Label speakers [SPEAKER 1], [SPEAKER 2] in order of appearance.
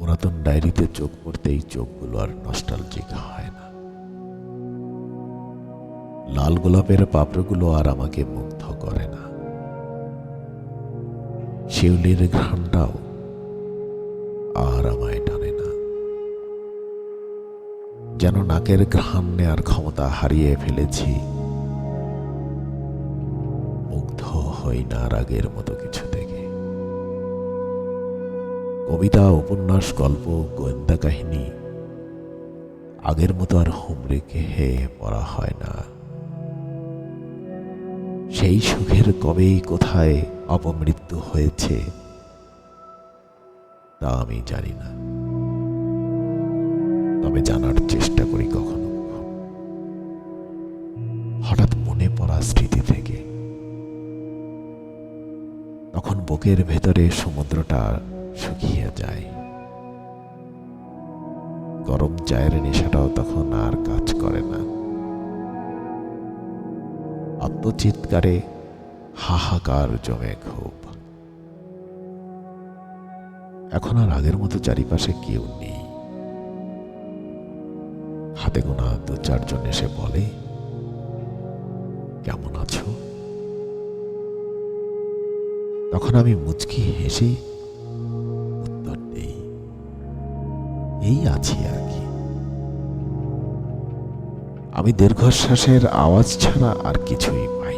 [SPEAKER 1] পুরাতন ডায়েরিতে চোখ পড়তেই চোখগুলো আর নস্টালজিক হয় না। লাল গোলাপের পাপড়গুলো আর আমাকে মুগ্ধ করে না। শিউলির ঘ্রাণটাও আর আমায় টানে না। যেন নাকের ঘ্রাণ নেয়ার ক্ষমতা হারিয়ে ফেলেছি। মুগ্ধ হই না রাগের মতো কিছু কবিতা, উপন্যাস, গল্প, গোয়েন্দা কাহিনী। আগের মতো আর হুমড়ে হে পড়া হয় না। সেই সুখের কবেই কোথায় অপমৃত্যু হয়েছে, তা আমি জানি না। তবে জানার চেষ্টা করি কখনো। হঠাৎ মনে পড়া স্মৃতি থেকে। তখন বুকের ভেতরে সমুদ্রটা শুকিয়ে যায়। গরম চায়ের নেশাটাও তখন আর কাজ করে না। আত্মচিৎকারে হাহাকার জমে খুব। এখন আর আগের মতো চারিপাশে কেউ নেই। হাতে গোনা দু চারজন এসে বলে, কেমন আছো? তখন আমি মুচকি হেসে এই আছি আর কি। আমি দীর্ঘশ্বাসের আওয়াজ ছাড়া আর কিছুই পাই